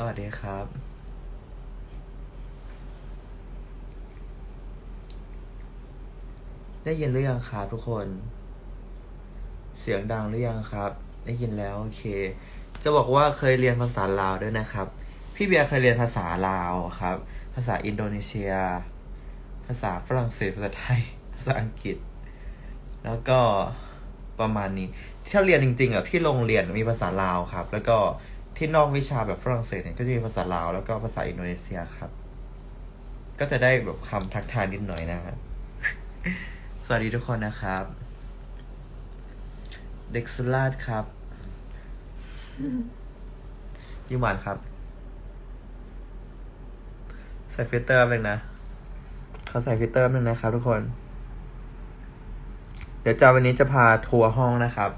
สวัสดีครับ ได้ยินหรือยังครับทุกคน เสียงดังหรือยังครับ ได้ยินแล้วโอเค จะบอกว่าเคยเรียนภาษาลาวด้วยนะครับ พี่เบียร์เคยเรียนภาษาลาวครับ ภาษาอินโดนีเซีย ภาษาฝรั่งเศสภาษาไทย ภาษาอังกฤษ แล้วก็ประมาณนี้ที่เราเรียนจริงๆอะที่โรงเรียนมีภาษาลาวครับ แล้วก็ ที่นอกวิชาแบบฝรั่งเศสเนี่ยก็จะมีภาษาลาวแล้วก็ภาษาอินโดนีเซียครับ ก็จะได้แบบคำทักทายนิดหน่อยนะครับสวัสดีทุกคนนะครับ เด็กสุราษฎร์ครับยิ้มหวานครับ ใส่ฟิลเตอร์เลยนะเขาใส่ฟิลเตอร์นึงนะครับทุกคน เดี๋ยวจะวันนี้จะพาทัวร์ห้องนะครับ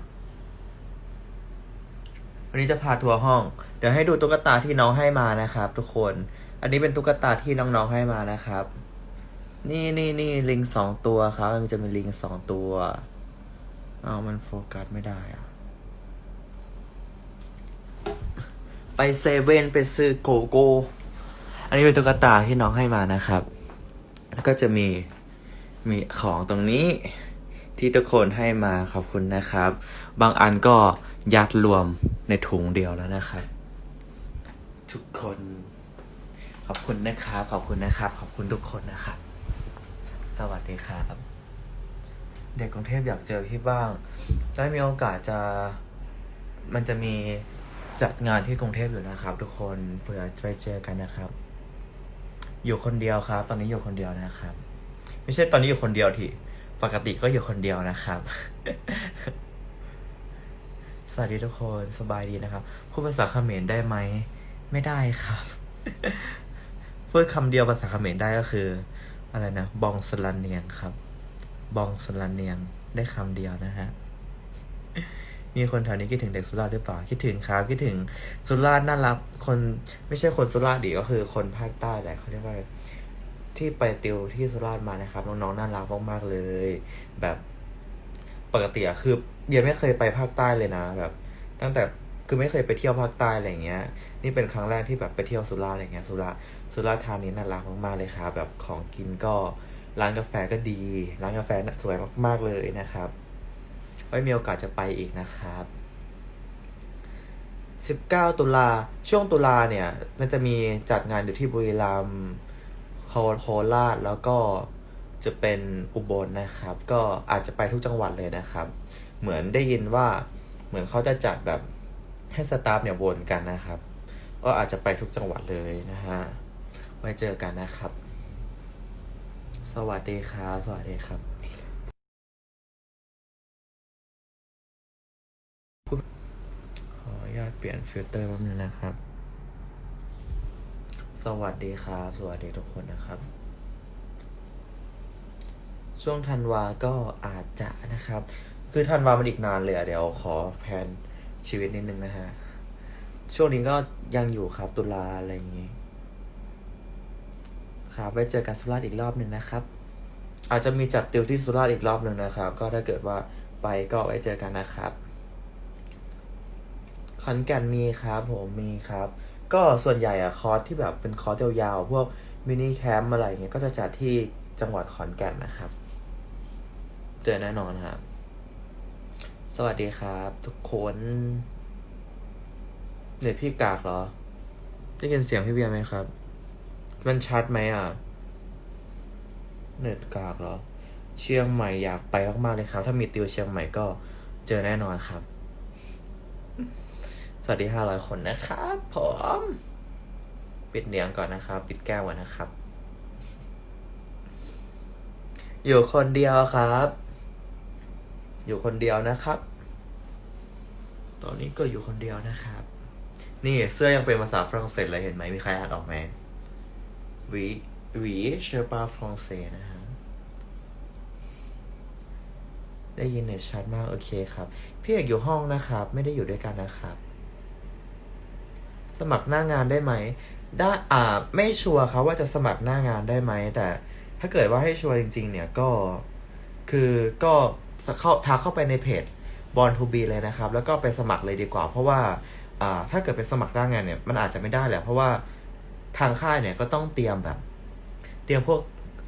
วันนี้จะพาทัวร์ห้อง เดี๋ยวให้ดูตุ๊กตาที่น้องให้มานะครับ ทุกคน อันนี้เป็นตุ๊กตาที่น้องๆให้มานะครับ นี่นี่นี่ลิงสองตัวครับ มันจะมีลิงสองตัว เอามันโฟกัสไม่ได้อะไปเซเว่นไปซื้อโกโก้ อันนี้เป็นตุ๊กตาที่น้องให้มานะครับ แล้วก็จะมีมีของตรงนี้ที่ทุกคนให้มาขอบคุณนะครับ บางอันก็ ยัดรวมในถุงเดียวแล้วนะครับ ทุกคน ขอบคุณนะครับ ขอบคุณนะครับ ขอบคุณทุกคนนะครับ สวัสดีครับ เด็กกรุงเทพอยากเจอพี่บ้าง ได้มีโอกาสจะ มันจะมีจัดงานที่กรุงเทพอยู่นะครับ ทุกคนเผื่อไปเจอกันนะครับ อยู่คนเดียวครับ ตอนนี้อยู่คนเดียวนะครับ ไม่ใช่ตอนนี้อยู่คนเดียวที่ปกติก็อยู่คนเดียวนะครับ วัสดีทุกคนสบายดีนะครับพูดภาษาเขมรได้ไหม ไม่ได้ครับพูดคำเดียวภาษาเขมรได้ก็คือ อะไรนะ บองสลันเนียงครับ บองสลันเนียงได้คำเดียวนะฮะมีคนแถวนี้คิดถึงเด็กสุราษฎร์หรือเปล่า คิดถึงครับ คิดถึงสุราษฎร์น่ารัก คนไม่ใช่คนสุราษฎร์ดีก็คือคนภาคใต้แหละเขาเรียกว่า ที่ไปติวที่สุราษฎร์มานะครับ น้องๆน่ารักมากๆเลย แบบ ปกติอะคือเดียไม่เคยไปภาคใต้เลยนะแบบ ตั้งแต่คือไม่เคยไปเที่ยวภาคใต้อะไรเงี้ย นี่เป็นครั้งแรกที่แบบไปเที่ยวสุราษฎร์อะไรเงี้ยสุราษฎร์สุราษฎร์ธานีน่ารักมากๆเลยครับแบบของกินก็ร้านกาแฟก็ดี ร้านกาแฟสวยมาก ๆเลยนะครับไว้มีโอกาสจะไปอีกนะครับ19ตุลาช่วงตุลาเนี่ย มันจะมีจัดงานอยู่ที่บุรีรัมย์โคโคราชแล้วก็ จะเป็นอุบลนะครับ ก็อาจจะไปทุกจังหวัดเลยนะครับ เหมือนได้ยินว่าเหมือนเขาจะจัดแบบให้สตาฟเนี่ยวนกันนะครับ ก็อาจจะไปทุกจังหวัดเลยนะฮะไว้เจอกันนะครับ สวัสดีครับสวัสดีครับขออนุญาตเปลี่ยนฟิลเตอร์แป๊บนึงนะครับ สวัสดีครับ สวัสดีทุกคนนะครับ ช่วงธันวาก็อาจจะนะครับ คือธันวามันอีกนานเลยอะเดี๋ยวขอแพนชีวิตนิดนึงนะฮะ ช่วงนี้ก็ยังอยู่ครับตุลาอะไรอย่างงี้ ครับไว้เจอกันสุราษฎร์อีกรอบหนึ่งนะครับ อาจจะมีจัดติวที่สุราษฎร์อีกรอบหนึ่งนะครับ ก็ถ้าเกิดว่าไปก็ไว้เจอกันนะครับขอนแก่นมีครับผมมีครับ ก็ส่วนใหญ่อะคอร์สที่แบบเป็นคอร์สยาวๆพวกมินิแคมป์อะไรเงี้ยก็จะจัดที่จังหวัดขอนแก่นนะครับ เจอแน่นอนครับ สวัสดีครับ ทุกคนเน็ตพี่กากเหรอ ได้ยินเสียงพี่เบียร์ไหมครับ มันชัดไหมอะ เน็ตกากเหรอ เชียงใหม่อยากไปมากๆเลยครับ ถ้ามีติวเชียงใหม่ก็เจอแน่นอนครับ สวัสดีห้าร้อยคนนะครับผมปิดเนียงก่อนนะครับ ปิดแก้วก่อนนะครับ อยู่คนเดียวครับ อยู่คนเดียวนะครับ ตอนนี้ก็อยู่คนเดียวนะครับ นี่เสื้อยังเป็นภาษาฝรั่งเศสเลยเห็นไหมมีใครอ่านออกไหมวีวีเชอปาฝรั่งเศสนะฮะ ได้ยินเน็ตชัดมากโอเคครับ พี่เอกอยู่ห้องนะครับ ไม่ได้อยู่ด้วยกันนะครับ สมัครหน้างานได้ไหมได้อ่าไม่ชัวร์ครับว่าจะสมัครหน้างานได้ไหมแต่ถ้าเกิดว่าให้ชัวร์จริง ๆ เนี่ยก็คือก็ เข้าทักเข้าไปในเพจบอลทูบีเลยนะครับ แล้วก็ไปสมัครเลยดีกว่า เพราะว่าอ่าถ้าเกิดเป็นสมัครหน้างานเนี่ย มันอาจจะไม่ได้แหละเพราะว่าทางค่ายเนี่ยก็ต้องเตรียมแบบ เตรียมพวก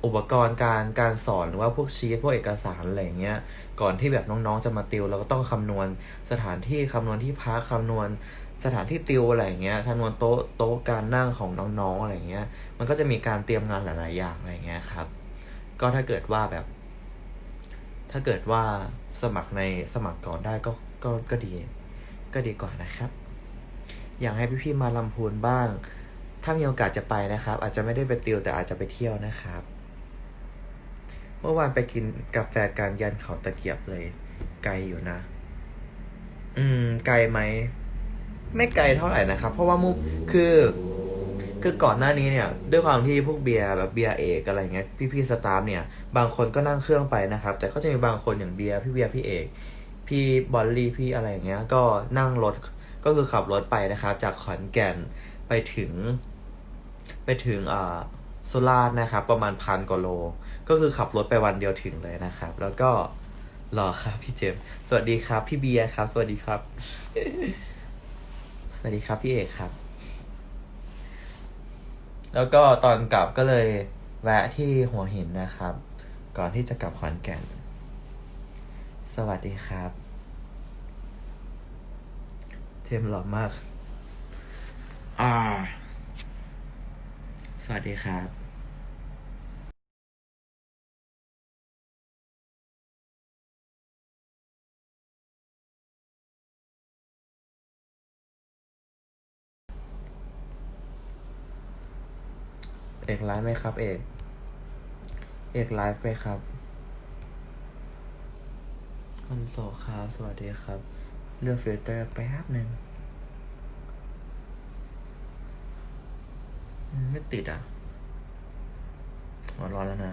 อุปกรณ์การการสอนหรือว่าพวกชีทพวกเอกสารอะไรอย่างเงี้ยก่อนที่แบบน้องๆจะมาติวเราก็ต้องคำนวณสถานที่คำนวณที่พักคำนวณสถานที่ติวอะไรอย่างเงี้ยคำนวณโต๊ะโต๊ะการนั่งของน้องๆอะไรอย่างเงี้ย มันก็จะมีการเตรียมงานหลายๆอย่างอะไรอย่างเงี้ยครับ ก็ถ้าเกิดว่าแบบ ถ้าเกิดว่าสมัครในสมัครก่อนได้ก็ก็ก็ดี ก็ดีกว่านะครับ อยากให้พี่ๆมาลำพูนบ้าง ถ้ามีโอกาสจะไปนะครับ อาจจะไม่ได้ไปติวแต่อาจจะไปเที่ยวนะครับ เมื่อวานไปกินกาแฟการยันเขาตะเกียบเลย ไกลอยู่นะ อืม ไกลไหม ไม่ไกลเท่าไหร่นะครับ เพราะว่ามุกคือ คือก่อนหน้านี้เนี่ย ด้วยความที่พวกเบียร์แบบเบียร์เอกอะไรเงี้ยพี่ๆสตาฟเนี่ย บางคนก็นั่งเครื่องไปนะครับ แต่ก็จะมีบางคนอย่างเบียร์พี่เบียร์พี่เอก พี่บอลลี่พี่อะไรอย่างเงี้ย ก็นั่งรถก็คือขับรถไปนะครับ จากขอนแก่นไปถึง ไปถึงอ่าสุราษฎร์นะครับ ประมาณพันกว่าโล ก็คือขับรถไปวันเดียวถึงเลยนะครับ แล้วก็รอครับพี่เจมส์สวัสดีครับ พี่เบียร์ครับ สวัสดีครับ สวัสดีครับพี่เอกครับ แล้วก็ตอนกลับก็เลยแวะที่หัวหินนะครับ ก่อนที่จะกลับขอนแก่น สวัสดีครับ เทมหล่อมาก อ่า สวัสดีครับ อกไลฟ์ไหมครับ เอก เอกไลฟ์ไหมครับคอนโซลครับสวัสดีครับ เลือกฟิลเตอร์แป๊บหนึ่งมไม่ติดอะร้อนแล้วนะ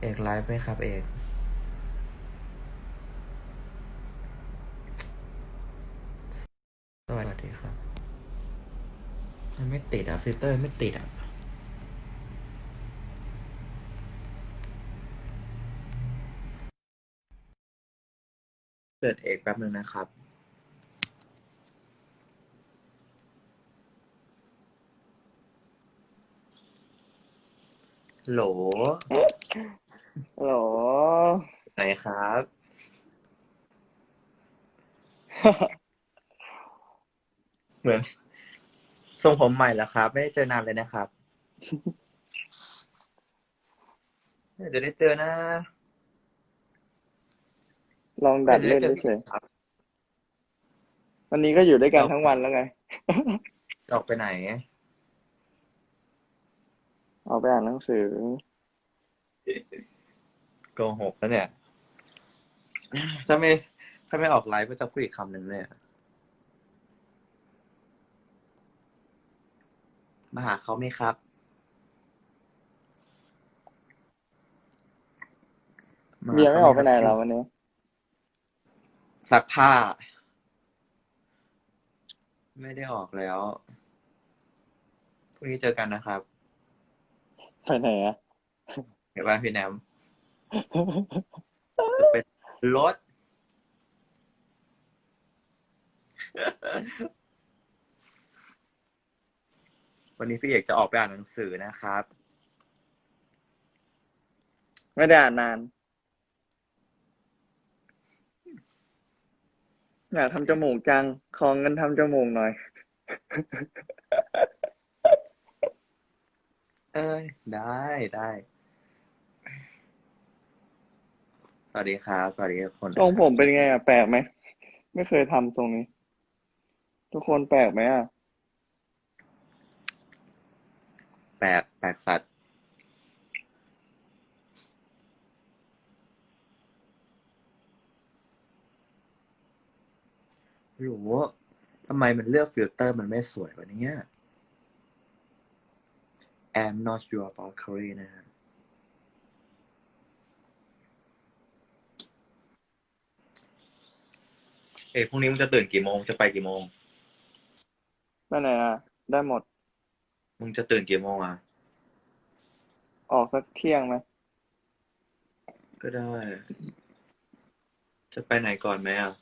เอกไลฟ์ไหมครับ เอกสวัสดีครับ มันไม่ติดอะ ฟิลเตอร์ไม่ติดอะ เปิดเอกแป๊บหนึ่งนะครับโหลฮัลโหลไหนครับ เหมือนทรงผมใหม่แล้วครับ ไม่ได้เจอนานเลยนะครับเดี๋ยวได้เจอนะ ลองดัดเล่นดี๋ยวไจอเฉยครับๆวันนี้ก็อยู่ด้วยกันทั้งวันแล้วไงออกไปไหนเอาไปอ่านหนังสือโกหกแล้วเนี่ย ถ้าไม่ ถ้าไม่ออกไลฟ์ก็จะพูดอีกคำหนึ่งเนี่ยมาหาเขาไหมครับาหาเบียร์ไม่ออกไปไหนขาเหราคบวันนี้ ซักผ้า ไม่ได้ออกแล้วพรุ่งนี้เจอกันนะครับไปไหนอะเดี๋ยวบ้านพี่แนมจะเป็นรถ วันนี้พี่เอกจะออกไปอ่านหนังสือนะครับ ไม่ได้อ่านนาน อยากทำจมูกจัง ขอเงินทำจมูกหน่อย เอ้ย ได้ได้ สวัสดีครับสวัสดีทุกคนทรงผมเป็นไงอะแปลกไหม ไม่เคยทำทรงนี้ ทุกคนแปลกไหมอะแปลกแปลกสัตว์ หรูทำไมมันเลือกฟิลเตอร์มันไม่สวยวะเนี่ย I'm not sure about Korea นะฮะเอ้ยพรุ่งนี้มึงจะตื่นกี่โมง จะไปกี่โมงไปไหนอะได้หมด มึงจะตื่นกี่โมงอะ ออกสักเที่ยงไหม ก็ได้ จะไปไหนก่อนไหมอะ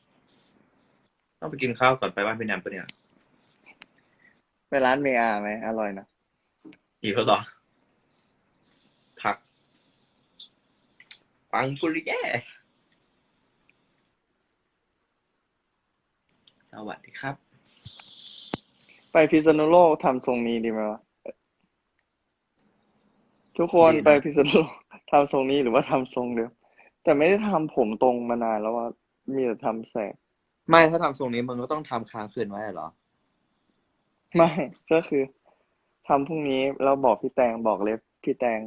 ต้องต้องไปกินข้าวก่อนไปบ้านพี่แนมปะเนี่ยไปร้านเมอาไหมอร่อยนะอีกแล้วเหรอพัก ปังปุริแย่สวัสดีครับ ไปพิษณุโลกทำทรงนี้ดีไหมวะทุกคนดีนะ ไปพิษณุโลกทำทรงนี้หรือว่าทำทรงเดิมแต่ไม่ได้ทำผมตรงมานานแล้วว่ามีแต่ทำแสก ไม่ถ้าทำทรงนี้มึงก็ต้องทำค้างคืนไว้เหรอ ไม่ก็คือทำพรุ่งนี้เราบอกพี่แตงบอกเล็บพี่แตง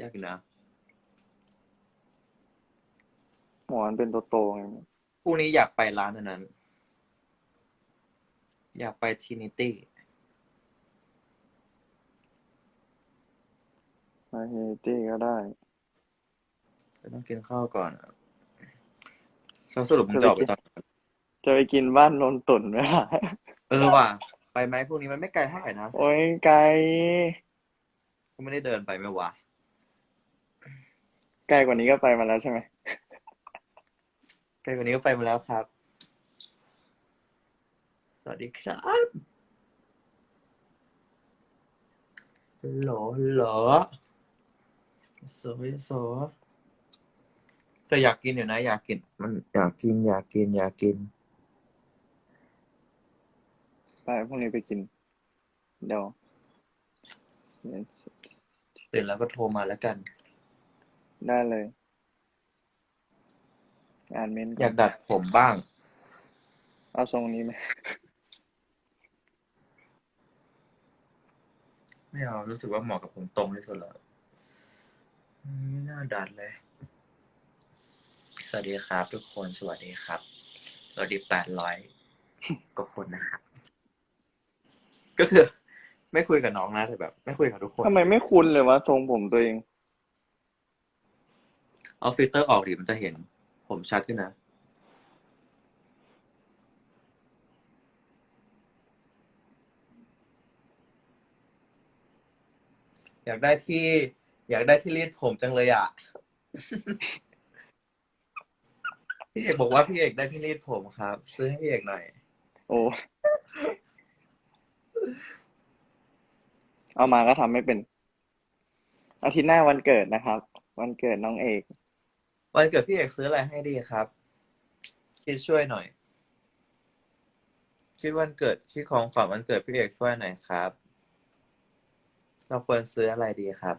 ยากอยู่นะหมอมันเป็นโตๆไงพรุ่งนี้อยากไปร้านอันนั้น อยากไปทินิตี้มาเฮตี้ก็ได้จะต้องกินข้าวก่อนอะ สรุปมึงจะออกไปตอนจะไปกินบ้านนนตุ่นไหมล่ะเออว่ะไปไหมพรุ่งนี้มันไม่ไกลเท่าไหร่นะโอ้ยไกลก็ไม่ได้เดินไปไหม่วะไกลกว่านี้ก็ไปมาแล้วใช่ไหมไกลกว่านี้ก็ไปมาแล้วครับ สวัสดีครับฮัลโหลฮัลโหลโซ โซจะอยากกินอยู่นะ อยากกิน มันอยากกิน อยากกิน อยากกิน ไปพรุ่งนี้ไปกิน เดี๋ยวตื่นแล้วก็โทรมาแล้วกัน ได้เลย อ่านเมนต์อยากดัดผมบ้าง เอาทรงนี้ไหมไม่เอารู้สึกว่าเหมาะกับผมตรงที่สุดแล้วอืมไม่น่าดัดเลยส วัสดีครับ ทุกคนสวัสดีครับสวัสดีแปดร้อยกว่าคนนะครับ ก็คือ ไม่คุยกับน้องนะแต่แบบ ไม่คุยกับทุกคนทำไมไม่คุ้นเลยวะทรงผมตัวเอง เอาฟิลเตอร์ออกดิมันจะเห็น ผมชัดขึ้นนะ อยากได้ที่ อยากได้ที่รีดผมจังเลยอะ พี่เอกบอกว่าพี่เอกได้ที่รีดผมครับ ซื้อให้พี่เอกหน่อย โอ้เอามาก็ทำไม่เป็น อาทิตย์หน้าวันเกิดนะครับ วันเกิดน้องเอก วันเกิดพี่เอกซื้ออะไรให้ดีครับ คิดช่วยหน่อย คิดวันเกิดคิดของขวัญวันเกิดพี่เอกช่วยหน่อยครับ เราควรซื้ออะไรดีครับ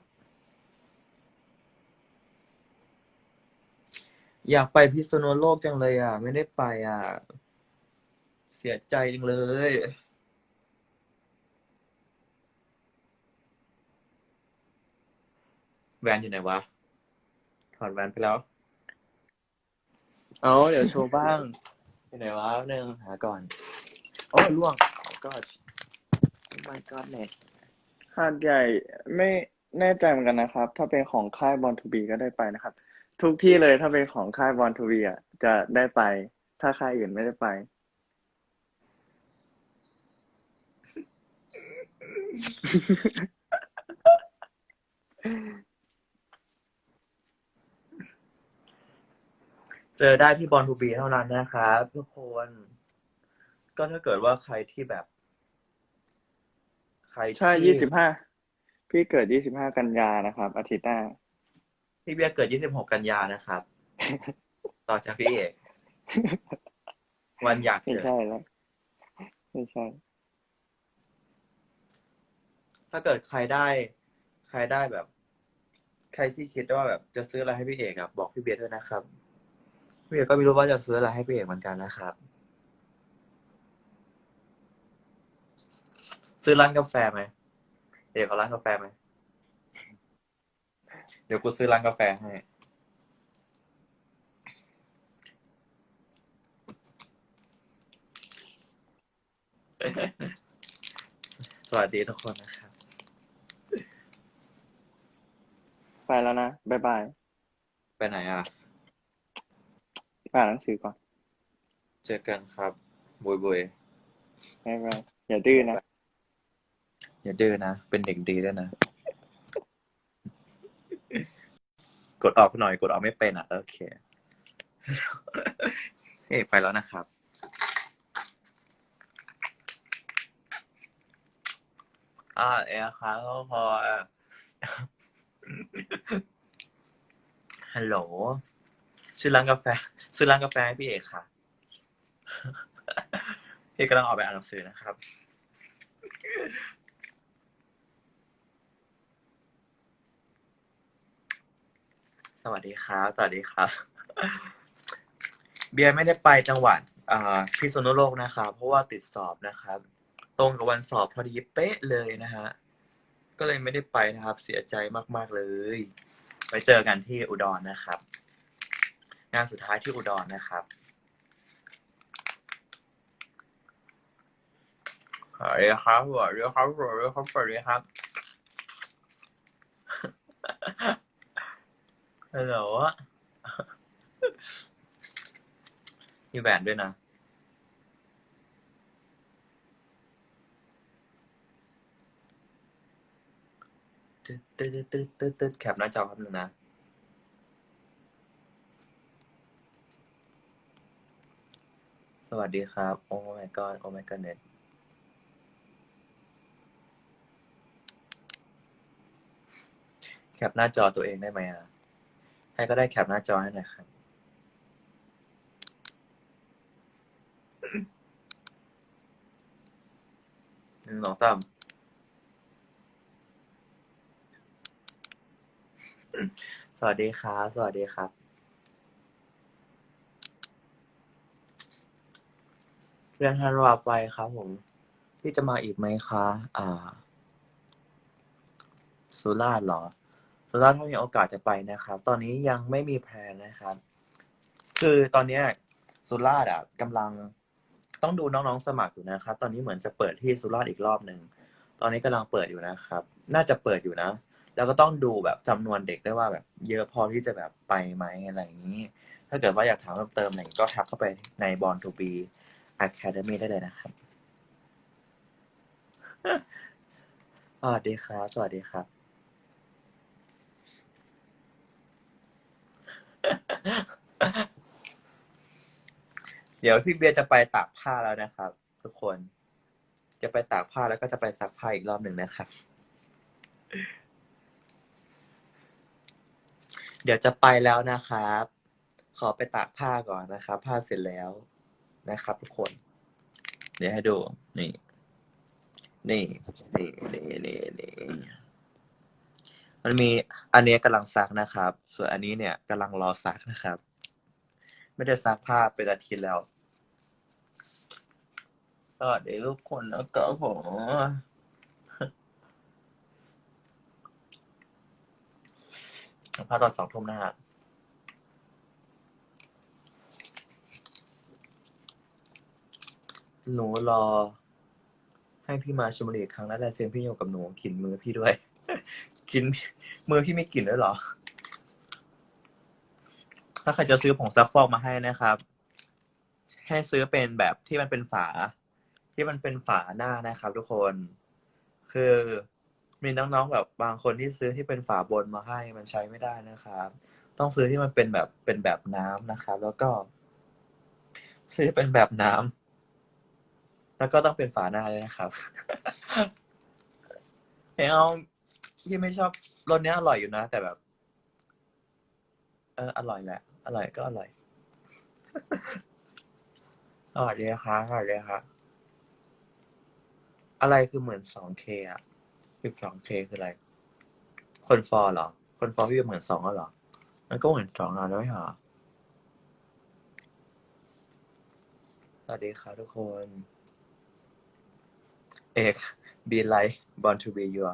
อยากไปพิษณุโลกจังเลยอะ ไม่ได้ไปอะ เสียใจจังเลย แวนอยู่ไหนวะ ถอดแวนไปแล้ว เอาเดี๋ยวโชว์บ้างอยู่ไหนวะหนึ่งหาก่อน โอ้ล่วง oh god oh my god เน็ตหาดใหญ่ไม่แน่ใจเหมือนกันนะครับ ถ้าเป็นของค่ายบอลทูบีก็ได้ไปนะครับ ทุกที่เลยถ้าเป็นของค่ายบอลทูบีอะจะได้ไป ถ้าค่ายอื่นไม่ได้ไป เจอได้ที่บอลทูบีเท่านั้นนะครับทุกคน ก็ถ้าเกิดว่าใครที่แบบ ใครใช่ที่ยี่สิบห้าพี่เกิดยี่สิบห้ากันยานะครับ อาทิตย์หน้า พี่เบียร์เกิด 26 กันยานะครับ ต่อจากพี่เอก วันอยากไม่เกิด ใช่แล้วไม่ใช่ ถ้าเกิดใครได้ ใครได้แบบ ใครที่คิดว่าแบบจะซื้ออะไรให้พี่เอกอะบอกพี่เบียร์ด้วยนะครับ พี่เอกก็ไม่รู้ว่าจะซื้ออะไรให้พี่เอกเหมือนกันนะครับ ซื้อร้านกาแฟไหมเอกเอาร้านกาแฟไหม เดี๋ยวกูซื้อร้านกาแฟให้ สวัสดีทุกคนนะครับ ไปแล้วนะบ๊ายบายไปไหนอะอ่านหนังสือก่อนเจอกันครับ บุยบุยบ๊ายบายอย่าดื้อนะ อย่าดื้อนะ เป็นเด็กดีด้วยนะ กดออกหน่อยกดออกไม่เป็นอะ โอเคพี่เอกไปแล้วนะครับ อ่าเอกครับก็พอฮัลโหลชื่อร้านกาแฟซื้อร้านกาแฟให้พี่เอกค่ะพี่กำลังออกไปอ่านหนังสือนะครับ สวัสดีครับสวัสดีครับ เบียร์ไม่ได้ไปจังหวัดอ่าพิษณุโลกนะครับ เพราะว่าติดสอบนะครับ ตรงกับวันสอบพอดีเป๊ะเลยนะฮะ ก็เลยไม่ได้ไปนะครับ เสียใจมากๆเลย ไปเจอกันที่อุดรนะครับ งานสุดท้ายที่อุดรนะครับสวัสดีครับสวัสดีครับสวัสดีครับสวัสดีครับ ฮัลโหลมีแหวนด้วยนะ ตึ๊ดตึ๊ดตึ๊ดตึ๊ดตึ๊ดแคปหน้าจอครับหนึ่งนะสวัสดีครับ โอ้ my god โอ้ my goodness แคปหน้าจอตัวเองได้ไหมอะ ให้ก็ได้แคปหน้าจอให้หน่อยครับ หนึ่งสองสามสวัสดีครับ สวัสดีครับ เพื่อนฮันวาไฟครับผม พี่จะมาอีกไหมคะ อ่า สุราษฎร์เหรอ สุราถ้ามีโอกาสจะไปนะครับ ตอนนี้ยังไม่มีแพลนนะครับ คือตอนเนี้ยสุราษฎร์อะกำลังต้องดูน้องๆสมัครอยู่นะครับ ตอนนี้เหมือนจะเปิดที่สุราษฎร์อีกรอบหนึ่งตอนนี้กำลังเปิดอยู่นะครับ น่าจะเปิดอยู่นะ แล้วก็ต้องดูแบบจำนวนเด็กด้วยว่าแบบ เยอะพอที่จะแบบไปไหมอะไรอย่างนี้ ถ้าเกิดว่าอยากถามเพิ่มเติมอะไรก็ทักเข้าไปใน Born to be Academy ได้เลยนะครับ สวัสดีครับ สวัสดีครับ เดี๋ยวพี่เบียร์จะไปตากผ้าแล้วนะครับ ทุกคน จะไปตากผ้าแล้วก็จะไปซักผ้าอีกรอบหนึ่งนะครับ เดี๋ยวจะไปแล้วนะครับ ขอไปตากผ้าก่อนนะครับ ผ้าเสร็จแล้วนะครับ ทุกคน เดี๋ยวให้ดู นี่ นี่ นี่ นี่ นี่นี่ มันมีอันนี้กำลังซักนะครับ ส่วนอันนี้เนี่ยกำลังรอซักนะครับ ไม่ได้ซักผ้าเป็นอาทิตย์แล้วสวัสดีทุกคนนะครับผมผ้าตอนสองทุ่มนะฮะหนูรอ ให้พี่มาชมบุรีอีกครั้งแล้วลายเซ็นพี่อยู่กับหนูกินมือพี่ด้วย กินมือพี่ไม่กลิ่นด้วยเหรอ ถ้าใครจะซื้อผงซักฟอกมาให้นะครับ ให้ซื้อเป็นแบบที่มันเป็นฝา ที่มันเป็นฝาหน้านะครับ ทุกคน คือมีน้องๆแบบบางคนที่ซื้อที่เป็นฝาบนมาให้มันใช้ไม่ได้นะครับ ต้องซื้อที่มันเป็นแบบเป็นแบบน้ำนะครับ แล้วก็ ซื้อเป็นแบบน้ำแล้วก็ต้องเป็นฝาหน้าเลยนะครับเฮ้ยเอา พี่ไม่ชอบรสเนี้ยอร่อยอยู่นะ แต่แบบ เอออร่อยแหละ อร่อยก็อร่อยสวัสดีครับสวัสดีครับอะไรคือเหมือน 2K อะคือ 2K คืออะไร คนฟอร์เหรอ คนฟอร์พี่เหมือนสองแล้วเหรอ มันก็เหมือนสองแล้วด้วยหรอสวัสดีครับทุกคน เอก be like born to be you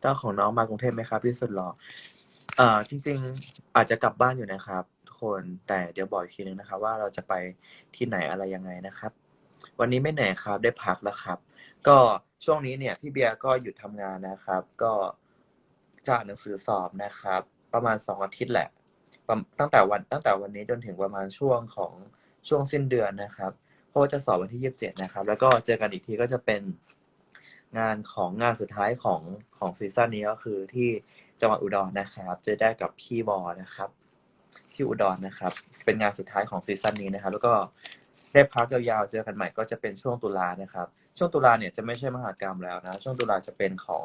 เจ้าของน้องมากรุงเทพไหมครับพี่สุดหรอเอ่อจริง ๆ อาจจะกลับบ้านอยู่นะครับ ทุกคนแต่เดี๋ยวบอกอีกทีนึงนะครับ ว่าเราจะไปที่ไหนอะไรยังไงนะครับ วันนี้ไม่เหนื่อยครับได้พักแล้วครับ ก็ช่วงนี้เนี่ยพี่เบียร์ก็หยุดทำงานนะครับ ก็จะอ่านหนังสือสอบนะครับ ประมาณสองอาทิตย์แหละประตั้งแต่วันตั้งแต่วันนี้จนถึงประมาณช่วงของช่วงสิ้นเดือนนะครับ เพราะว่าจะสอบวันที่ยี่สิบเจ็ดนะครับ แล้วก็เจอกันอีกทีก็จะเป็นงานของงานสุดท้ายของของซีซั่นนี้ก็คือที่จังหวัดอุดรนะครับ จะได้กับพี่บอนะครับ ที่อุดรนะครับ เป็นงานสุดท้ายของซีซั่นนี้นะครับ แล้วก็ได้พักยาวๆเจอกันใหม่ก็จะเป็นช่วงตุลานะครับ ช่วงตุลาเนี่ยจะไม่ใช่มหากรรมแล้วนะ ช่วงตุลาจะเป็นของ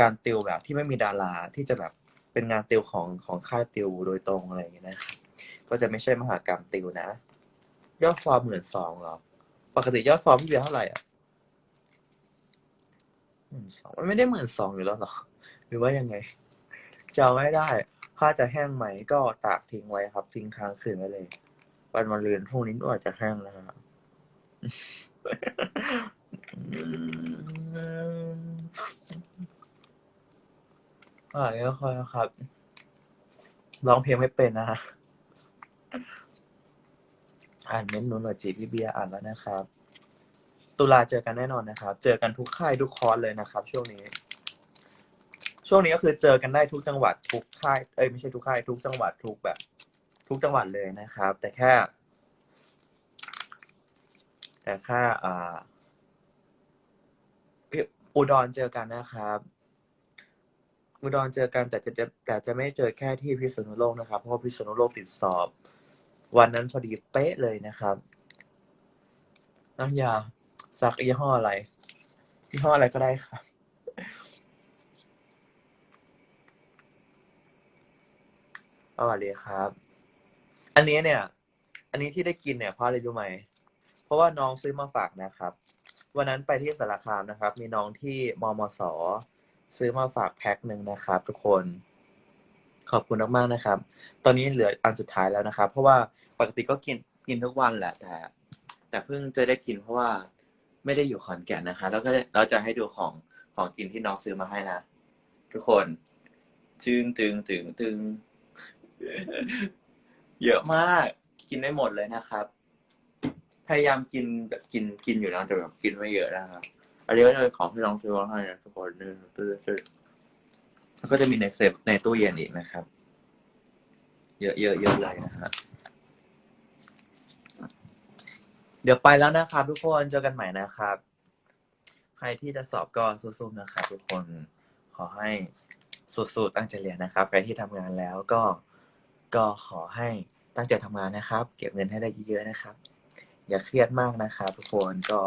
การติวแบบที่ไม่มีดาราที่จะแบบเป็นงานติวของของค่ายติวโดยตรงอะไรอย่างเงี้ยนะครับก็จะไม่ใช่มหากรรมติวนะ ยอดฟอร์มหมื่นสองเหรอ ปกติยอดฟอร์มพี่เบียร์เท่าไหร่อะหมื่นสองมันไม่ได้หมื่นสองอยู่แล้วเหรอ หรือว่ายังไงจะไม่ได้ ผ้าจะแห้งไหมก็ตากทิ้งไว้ครับ ทิ้งค้างคืนไว้เลย วันวันเรือนพรุ่งนี้อาจจะแห้งนะครับอ่าก็ค่อยครับ ร้องเพลงไม่เป็นนะฮะ อ่านเม้นหนูหน่อยจีพี่เบียร์อ่านแล้วนะครับ ตุลาเจอกันแน่นอนนะครับ เจอกันทุกค่ายทุกคอร์สเลยนะครับ ช่วงนี้ ช่วงนี้ก็คือเจอกันได้ทุกจังหวัดทุกค่ายเอ้ยไม่ใช่ทุกค่ายทุกจังหวัดทุกแบบ ทุกจังหวัดเลยนะครับ แต่แค่ แต่แค่อ่าเอ้ยอุดรเจอกันนะครับอุดรเจอกันแต่จะจะแต่จะไม่เจอแค่ที่พิษณุโลกนะครับเพราะว่าพิษณุโลกติดสอบ วันนั้นพอดีเป๊ะเลยนะครับ น้ำยาซักยี่ห้ออะไรยี่ห้ออะไรก็ได้ครับสวัสดีครับ อันนี้เนี่ย อันนี้ที่ได้กินเนี่ยเพราะอะไรรู้ไหม เพราะว่าน้องซื้อมาฝากนะครับ วันนั้นไปที่สารคามนะครับ มีน้องที่มมส ซื้อมาฝากแพ็คหนึ่งนะครับ ทุกคน ขอบคุณมากๆนะครับ ตอนนี้เหลืออันสุดท้ายแล้วนะครับ เพราะว่าปกติก็กินกินทุกวันแหละแต่ แต่เพิ่งจะได้กินเพราะว่าไม่ได้อยู่ขอนแก่นนะคะ แล้วก็เราจะให้ดูของของกินที่น้องซื้อมาให้นะทุกคนจึงจึงจึงจึงเยอะมากกินได้หมดเลยนะครับ พยายามกินแบบกินกินอยู่นะแต่แบบกินไม่เยอะนะครับอันนี้ก็จะเป็นของที่น้องซื้อมาให้นะทุกคนนี่ แล้วก็จะมีในเซฟในตู้เย็นอีกนะครับ เยอะเยอะเยอะเลยนะครับเดี๋ยวไปแล้วนะครับ ทุกคนเจอกันใหม่นะครับ ใครที่จะสอบก็สู้ๆนะครับ ทุกคนขอให้สู้ๆตั้งใจเรียนนะครับ ใครที่ทำงานแล้วก็ก็ขอให้ตั้งใจทำงานนะครับ เก็บเงินให้ได้เยอะๆนะครับ อย่าเครียดมากนะครับทุกคนก็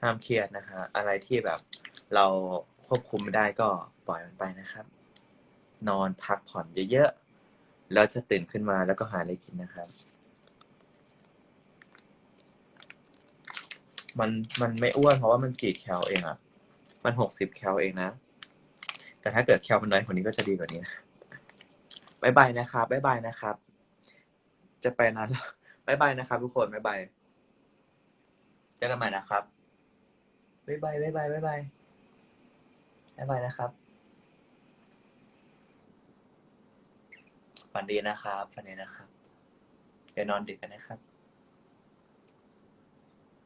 ห้ามเครียดนะฮะอะไรที่แบบเรา ควบคุมไม่ได้ก็ปล่อยมันไปนะครับ นอนพักผ่อนเยอะๆ แล้วจะตื่นขึ้นมาแล้วก็หาอะไรกินนะครับ มันมันไม่อ้วนเพราะว่ามันกี่แคลเองอะมันหกสิบแคลเองนะ แต่ถ้าเกิดแคลมันน้อยกว่านี้ก็จะดีกว่านี้นะบายบายนะครับบายบายนะครับ จะไปนานแล้วบายบายนะครับทุกคนบายบายเจอกันใหม่นะครับบายบายบายบายบายบาย บายบายนะครับฝันดีนะครับฝันดีนะครับเดี๋ยวนอนดึกกันนะครับ